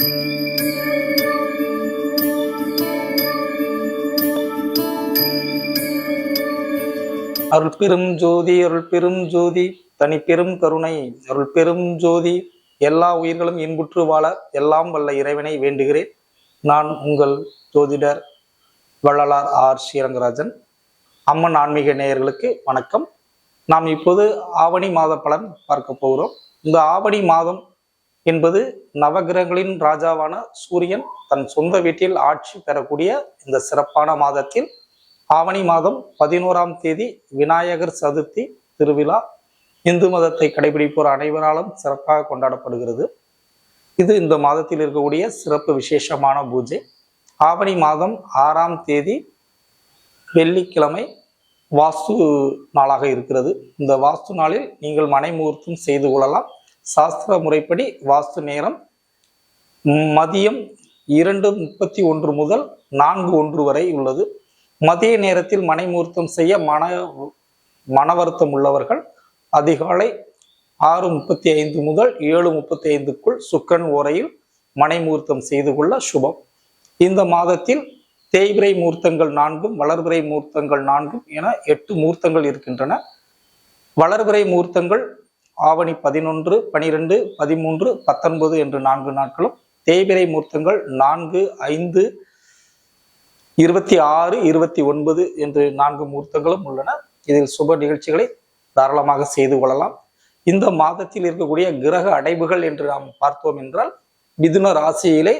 அருள் பெரும் ஜோதி அருள் பெரும் ஜோதி தனி பெரும் கருணை. அருள் பெரும் ஜோதி எல்லா உயிர்களும் இன்புற்று வாழ எல்லாம் வல்ல இறைவனை வேண்டுகிறேன். நான் உங்கள் ஜோதிடர் வள்ளலார் ஆர். ஸ்ரீரங்கராஜன். அம்மன் ஆன்மீக நேயர்களுக்கு வணக்கம். நாம் இப்போது ஆவணி மாத பலன் பார்க்க போகிறோம். இந்த ஆவணி மாதம் என்பது நவகிரகங்களின் ராஜாவான சூரியன் தன் சொந்த வீட்டில் ஆட்சி பெறக்கூடிய இந்த சிறப்பான மாதத்தில் ஆவணி மாதம் பதினோராம் தேதி விநாயகர் சதுர்த்தி திருவிழா இந்து மதத்தை கடைபிடிப்போர் அனைவராலும் சிறப்பாக கொண்டாடப்படுகிறது. இது இந்த மாதத்தில் இருக்கக்கூடிய சிறப்பு விசேஷமான பூஜை. ஆவணி மாதம் ஆறாம் தேதி வெள்ளிக்கிழமை வாஸ்து நாளாக இருக்கிறது. இந்த வாஸ்து நாளில் நீங்கள் மனை முகூர்த்தம் செய்து கொள்ளலாம். சாஸ்திர முறைப்படி வாஸ்து நேரம் மதியம் இரண்டு முப்பத்தி ஒன்று முதல் நான்கு ஒன்று வரை உள்ளது. மதிய நேரத்தில் மனைமூர்த்தம் செய்ய மன மன வருத்தம் உள்ளவர்கள் அதிகாலை ஆறு முப்பத்தி ஐந்து முதல் ஏழு முப்பத்தி ஐந்துக்குள் சுக்கன் ஓரையில் மனைமூர்த்தம் செய்து கொள்ள சுபம். இந்த மாதத்தில் தேய்பிரை மூர்த்தங்கள் நான்கும் வளர்பிறை மூர்த்தங்கள் நான்கும் என எட்டு மூர்த்தங்கள் இருக்கின்றன. வளர்பிறை மூர்த்தங்கள் ஆவணி பதினொன்று பனிரெண்டு பதிமூன்று பத்தொன்பது என்று நான்கு நாட்களும் தேய்பிரை மூர்த்தங்கள் நான்கு ஐந்து இருபத்தி ஆறு இருபத்தி ஒன்பது என்று நான்கு மூர்த்தங்களும் உள்ளன. இதில் சுப நிகழ்ச்சிகளை தாராளமாக செய்து கொள்ளலாம். இந்த மாதத்தில் இருக்கக்கூடிய கிரக அடைவுகள் என்று நாம் பார்த்தோம் என்றால் மிதுன ராசியிலே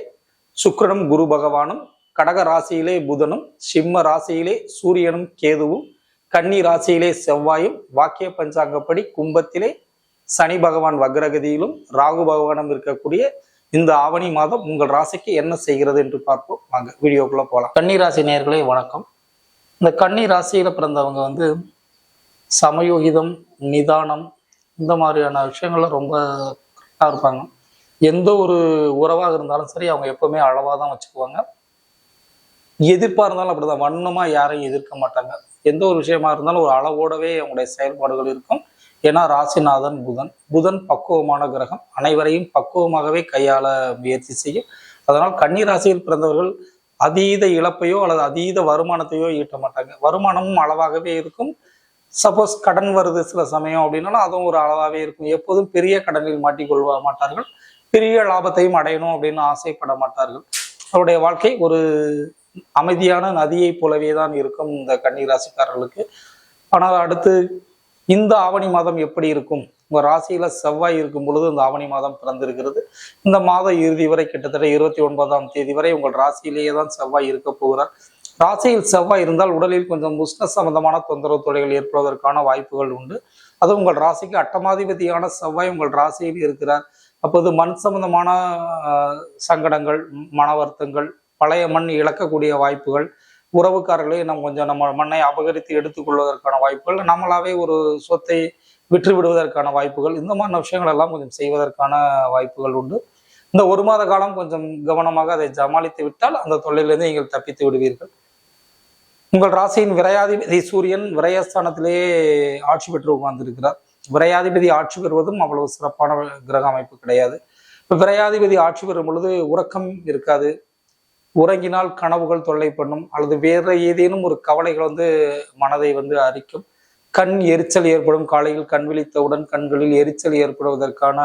சுக்கரனும் குரு பகவானும் கடக ராசியிலே புதனும் சிம்ம ராசியிலே சூரியனும் கேதுவும் கன்னி ராசியிலே செவ்வாயும் வாக்கிய பஞ்சாங்கப்படி கும்பத்திலே சனி பகவான் வக்ரகதியிலும் ராகு பகவானும் இருக்கக்கூடிய இந்த ஆவணி மாதம் உங்கள் ராசிக்கு என்ன செய்கிறது என்று பார்ப்போம். வாங்க வீடியோக்குள்ள போகலாம் கன்னி ராசி நேயர்களே வணக்கம். இந்த கன்னி ராசியில பிறந்தவங்க வந்து சமயோகிதம் நிதானம் இந்த மாதிரியான விஷயங்கள்லாம் ரொம்ப கரெக்டாக இருப்பாங்க. எந்த ஒரு உறவாக இருந்தாலும் சரி அவங்க எப்பவுமே அளவாக தான் வச்சுக்குவாங்க. எதிர்ப்பாக இருந்தாலும் அப்படிதான். வண்ணமாக யாரையும் எதிர்க்க மாட்டாங்க. எந்த ஒரு விஷயமா இருந்தாலும் ஒரு அளவோடவே அவங்களுடைய செயல்பாடுகள் இருக்கும். ஏன்னா ராசிநாதன் புதன். புதன் பக்குவமான கிரகம். அனைவரையும் பக்குவமாகவே கையாள முயற்சி செய்யும். அதனால் கன்னி ராசியில் பிறந்தவர்கள் அதீத இழப்பையோ அல்லது அதீத வருமானத்தையோ ஈட்ட மாட்டாங்க. வருமானமும் அளவாகவே இருக்கும். சப்போஸ் கடன் வருது சில சமயம் அப்படின்னாலும் அதுவும் ஒரு அளவாகவே இருக்கும். எப்போதும் பெரிய கடனில் மாட்டிக்கொள்வ மாட்டார்கள். பெரிய லாபத்தையும் அடையணும் அப்படின்னு ஆசைப்பட மாட்டார்கள். அவருடைய வாழ்க்கை ஒரு அமைதியான நதியைப் போலவே தான் இருக்கும் இந்த கன்னி ராசிக்காரர்களுக்கு. ஆனால் அடுத்து இந்த ஆவணி மாதம் எப்படி இருக்கும்? உங்க ராசியில செவ்வாய் இருக்கும் பொழுது இந்த ஆவணி மாதம் பிறந்திருக்கிறது. இந்த மாதம் இறுதி வரை கிட்டத்தட்ட இருபத்தி ஒன்பதாம் தேதி வரை உங்கள் ராசியிலேயே தான் செவ்வாய் இருக்க போகிறார். ராசியில் செவ்வாய் இருந்தால் உடலில் கொஞ்சம் உஷ்ண சம்பந்தமான தொந்தரவு தொலைகள் ஏற்படுவதற்கான வாய்ப்புகள் உண்டு. அது உங்கள் ராசிக்கு அட்டமாதிபதியான செவ்வாய் உங்கள் ராசியில் இருக்கிறார். அப்போது மண் சம்பந்தமான சங்கடங்கள் மன வருத்தங்கள் பழைய மண் இழக்கக்கூடிய வாய்ப்புகள் உறவுக்காரர்களையும் நம்ம கொஞ்சம் நம்ம மண்ணை அபகரித்து எடுத்துக்கொள்வதற்கான வாய்ப்புகள் நம்மளாவே ஒரு சொத்தை விற்று விடுவதற்கான வாய்ப்புகள் இந்த மாதிரி விஷயங்கள் எல்லாம் கொஞ்சம் செய்வதற்கான வாய்ப்புகள் உண்டு. இந்த ஒரு மாத காலம் கொஞ்சம் கவனமாக அதை ஜமாளித்து விட்டால் அந்த தொழிலிருந்து நீங்கள் தப்பித்து விடுவீர்கள். உங்கள் ராசியின் விரையாதிபதி சூரியன் விரயஸ்தானத்திலேயே ஆட்சி பெற்று உட்கார்ந்திருக்கிறார். விரையாதிபதி ஆட்சி பெறுவதும் அவ்வளவு சிறப்பான கிரக அமைப்பு கிடையாது. இப்போ விரையாதிபதி ஆட்சி பெறும் பொழுது உறக்கம் இருக்காது. உறங்கினால் கனவுகள் தொல்லை பண்ணும் அல்லது வேற ஏதேனும் ஒரு கவலைகள் வந்து மனதை வந்து அரிக்கும். கண் எரிச்சல் ஏற்படும். காலையில் கண் விழித்தவுடன் கண்களில் எரிச்சல் ஏற்படுவதற்கான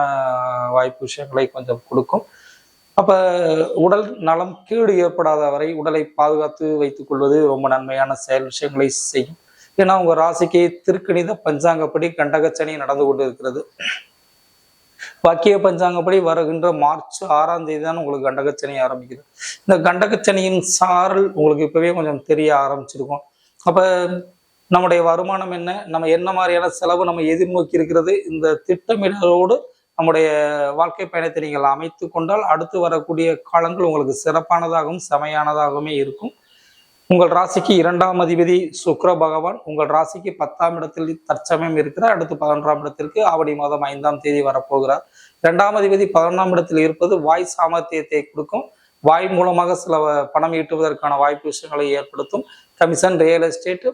வாய்ப்பு விஷயங்களை கொஞ்சம் கொடுக்கும். அப்ப உடல் நலம் கீடு ஏற்படாத வரை உடலை பாதுகாத்து வைத்துக் கொள்வது ரொம்ப நன்மையான செயல் விஷயங்களை செய்யும். ஏன்னா உங்க ராசிக்கு திருக்கணித பஞ்சாங்கப்படி கண்டகச்சனி நடந்து கொண்டு இருக்கிறது வாக்கிய பஞ்சாங்கப்படி வருகின்ற மார்ச் ஆறாம் தேதி தான் உங்களுக்கு கண்டகச்சனி ஆரம்பிக்குது. இந்த கண்டகச்சனியின் சாரல் உங்களுக்கு இப்பவே கொஞ்சம் தெரிய ஆரம்பிச்சிருக்கும். அப்ப நம்முடைய வருமானம் என்ன? நம்ம என்ன மாதிரியான செலவு நம்ம எதிர்நோக்கி இருக்கிறது? இந்த திட்டமிடலோடு நம்முடைய வாழ்க்கை பயணத்தை நீங்கள் அமைத்து கொண்டால் அடுத்து வரக்கூடிய காலங்கள் உங்களுக்கு சிறப்பானதாகவும் செமையானதாகவுமே இருக்கும். உங்கள் ராசிக்கு இரண்டாம் அதிபதி சுக்ர பகவான் உங்கள் ராசிக்கு பத்தாம் இடத்தில் தற்சமயம் இருக்கிறார். அடுத்து பதினொன்றாம் இடத்திற்கு ஆவணி மாதம் ஐந்தாம் தேதி வரப்போகிறார். இரண்டாம் அதிபதி பதினொன்றாம் இடத்தில் இருப்பது வாய் சாமர்த்தியத்தை கொடுக்கும். வாய் மூலமாக சில பணம் ஈட்டுவதற்கான வாய்ப்பு விஷயங்களை ஏற்படுத்தும். கமிஷன் ரியல் எஸ்டேட்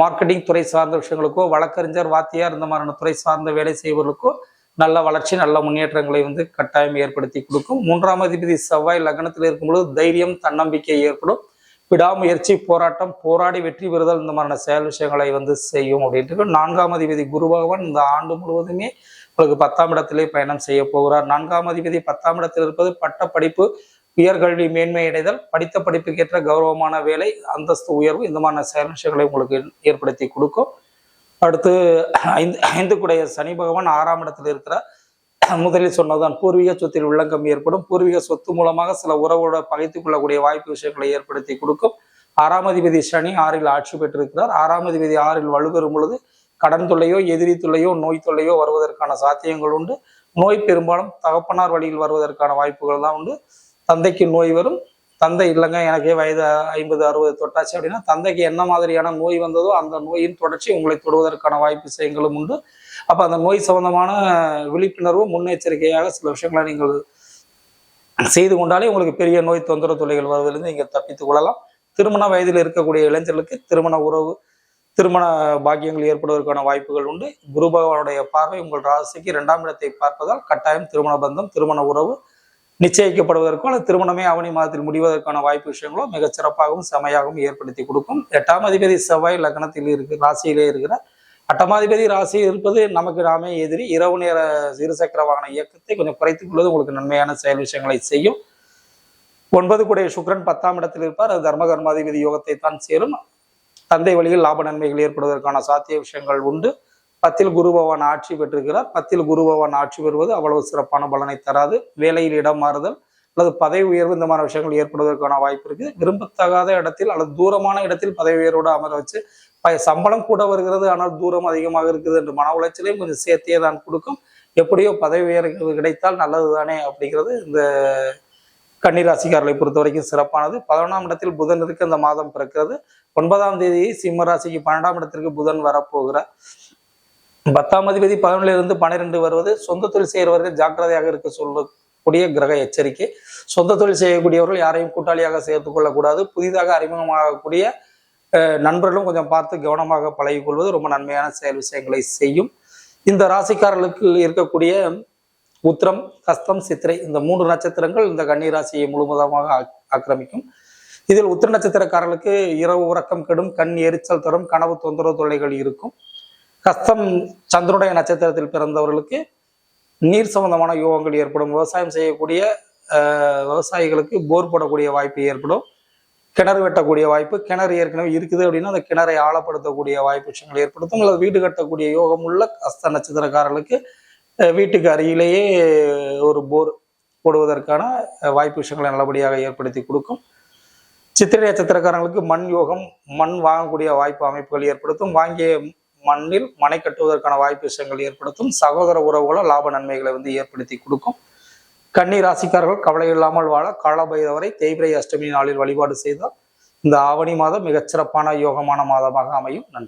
மார்க்கெட்டிங் துறை சார்ந்த விஷயங்களுக்கோ வழக்கறிஞர் வாத்தியார் இந்த மாதிரியான துறை சார்ந்த வேலை செய்வர்களுக்கோ நல்ல வளர்ச்சி நல்ல முன்னேற்றங்களை வந்து கட்டாயம் ஏற்படுத்தி கொடுக்கும். மூன்றாம் அதிபதி செவ்வாய் லக்னத்தில் இருக்கும்பொழுது தைரியம் தன்னம்பிக்கை ஏற்படும். விடாமுயற்சி போராட்டம் போராடி வெற்றி பெறுதல் இந்த மாதிரியான செயல் விஷயங்களை வந்து செய்யும் அப்படின்ட்டு நான்காம் அதிபதி குரு பகவான் இந்த ஆண்டு முழுவதுமே உங்களுக்கு பத்தாம் இடத்திலே பயணம் செய்ய போகிறார். நான்காம் அதிபதி பத்தாம் இடத்தில் இருப்பது பட்ட படிப்பு உயர்கல்வி மேன்மை அடைதல் படித்த படிப்புக்கேற்ற கௌரவமான வேலை அந்தஸ்து உயர்வு இந்த மாதிரியான செயல் விஷயங்களை உங்களுக்கு ஏற்படுத்தி கொடுக்கும். அடுத்து ஐந்து ஐந்து குடைய சனி பகவான் ஆறாம் இடத்தில் இருக்கிறார். முதலில் சொன்னதுதான் பூர்வீக சொத்தில் உள்ளங்கம் ஏற்படும். பூர்வீக சொத்து மூலமாக சில உறவோட பகைத்துக் கொள்ளக்கூடிய வாய்ப்பு விஷயங்களை ஏற்படுத்தி கொடுக்கும். ஆறாம் அதிபதி சனி ஆறில் ஆட்சி பெற்றிருக்கிறார். ஆறாம் அதிபதி ஆறில் வலுப்பெறும் பொழுது கடன் தொல்லையோ எதிரி தொல்லையோ நோய் தொல்லையோ வருவதற்கான சாத்தியங்கள் உண்டு. நோய் பெரும்பாலும் தகப்பனார் வழியில் வருவதற்கான வாய்ப்புகள் தான் உண்டு. தந்தைக்கு நோய் வரும். தந்தை இல்லைங்க எனக்கே வயது ஐம்பது அறுபது தொட்டாச்சு அப்படின்னா தந்தைக்கு என்ன மாதிரியான நோய் வந்ததோ அந்த நோயின் தொடர்ச்சி உங்களை தொடுவதற்கான வாய்ப்பு செய்யங்களும் உண்டு. அப்போ அந்த நோய் சம்பந்தமான விழிப்புணர்வு முன்னெச்சரிக்கையாக சில விஷயங்களை நீங்கள் செய்து கொண்டாலே உங்களுக்கு பெரிய நோய் தொந்தரவு தொல்லைகள் வருவதிலிருந்து நீங்கள் தப்பித்துக் கொள்ளலாம். திருமண வயதில் இருக்கக்கூடிய இளைஞர்களுக்கு திருமண உறவு திருமண பாக்கியங்கள் ஏற்படுவதற்கான வாய்ப்புகள் உண்டு. குரு பகவானுடைய பார்வை உங்கள் ராசிக்கு இரண்டாம் இடத்தை பார்ப்பதால் கட்டாயம் திருமண பந்தம் திருமண உறவு நிச்சயிக்கப்படுவதற்கோ அல்லது திருமணமே அவனி மாதத்தில் முடிவதற்கான வாய்ப்பு விஷயங்களோ மிகச் சிறப்பாகவும் செமையாகவும் ஏற்படுத்தி கொடுக்கும். எட்டாம் அதிபதி செவ்வாய் லக்னத்தில் இருக்கு ராசியிலே இருக்கிறார் அட்டமாதிபதி ராசி இருப்பது நமக்கு நாமே எதிரி. இரவு நேர இருசக்கர வாகன இயக்கத்தை கொஞ்சம் குறைத்துக் கொள்வது உங்களுக்கு நன்மையான செயல் விஷயங்களை செய்யும். ஒன்பது கூடிய சுக்ரன் பத்தாம் இடத்தில் இருப்பார். அது தர்ம கர்மாதிபதி யோகத்தை தான் சேரும். தந்தை வழியில் லாப நன்மைகள் ஏற்படுவதற்கான சாத்திய விஷயங்கள் உண்டு. பத்தில் குரு பகவான் ஆட்சி பெற்றிருக்கிறார். பத்தில் குரு பகவான் ஆட்சி பெறுவது அவ்வளவு சிறப்பான பலனை தராது. வேலையில் இடம் மாறுதல் அல்லது பதவி உயர்வு இந்த மாதிரி விஷயங்கள் ஏற்படுவதற்கான வாய்ப்பு இருக்கு. விரும்பத்தகாத இடத்தில் அல்லது தூரமான இடத்தில் பதவி உயர்வோடு அமர வச்சு ப- சம்பளம் கூட வருகிறது ஆனால் தூரம் அதிகமாக இருக்குது என்று மன உளைச்சலையும் கொஞ்சம் சேர்த்தே தான் கொடுக்கும். எப்படியோ பதவி உயர்வு கிடைத்தால் நல்லது தானே அப்படிங்கிறது இந்த கன்னிராசிக்காரர்களை பொறுத்த வரைக்கும் சிறப்பானது. பதினொன்றாம் இடத்தில் புதன் இருக்கு இந்த மாதம் பிறக்கிறது. ஒன்பதாம் தேதி சிம்ம ராசிக்கு பன்னெண்டாம் இடத்திற்கு புதன் வரப்போகிறார். பத்தாம் அதிபதி பதினொன்றுல இருந்து பன்னிரெண்டு வருவது சொந்த தொழில் செய்கிறவர்கள் ஜாக்கிரதையாக இருக்க சொல்லக்கூடிய கிரக எச்சரிக்கை. சொந்த தொழில் செய்யக்கூடியவர்கள் யாரையும் கூட்டாளியாக சேர்த்து கொள்ளக்கூடாது. புதிதாக அறிமுகமாகக்கூடிய நண்பர்களும் கொஞ்சம் பார்த்து கவனமாக பழகிக்கொள்வது ரொம்ப நன்மையான செயல் விஷயங்களை செய்யும். இந்த ராசிக்காரர்களுக்கு இருக்கக்கூடிய உத்திரம் கஸ்தம் சித்திரை இந்த மூன்று நட்சத்திரங்கள் இந்த கன்னி ராசியை முழுவதமாக ஆக்கிரமிக்கும். இதில் உத்திர நட்சத்திரக்காரர்களுக்கு இரவு உறக்கம் கெடும் கண் எரிச்சல் தரும் கனவு தொந்தரவு தொல்லைகள் இருக்கும். கஸ்தம் சந்திரனுடைய நட்சத்திரத்தில் பிறந்தவர்களுக்கு நீர் சம்பந்தமான யோகங்கள் ஏற்படும். விவசாயம் செய்யக்கூடிய விவசாயிகளுக்கு போர் போடக்கூடிய வாய்ப்பு ஏற்படும். கிணறு வெட்டக்கூடிய வாய்ப்பு கிணறு ஏற்கனவே இருக்குது அப்படின்னா அந்த கிணறை ஆழப்படுத்தக்கூடிய வாய்ப்பு விஷயங்கள் ஏற்படுத்தும். அல்லது வீடு கட்டக்கூடிய யோகம் உள்ள அஸ்த நட்சத்திரக்காரர்களுக்கு வீட்டுக்கு அருகிலேயே ஒரு போர் போடுவதற்கான வாய்ப்பு விஷயங்களை நல்லபடியாக ஏற்படுத்தி கொடுக்கும். சித்திரை நட்சத்திரக்காரங்களுக்கு மண் யோகம் மண் வாங்கக்கூடிய வாய்ப்பு அமைப்புகள் ஏற்படுத்தும். வாங்கிய மண்ணில் மனை கட்டுவதற்கான வாய்ப்பு விஷயங்கள் ஏற்படுத்தும். சகோதர உறவுகள லாப நன்மைகளை வந்து ஏற்படுத்தி கொடுக்கும். கன்னி ராசிக்காரர்கள் கவலை இல்லாமல் வாழ காலபைரவரை தேய்பிரை அஷ்டமி நாளில் வழிபாடு செய்தால் இந்த ஆவணி மாதம் மிகச்சிறப்பான யோகமான மாதமாக அமையும். நன்றி.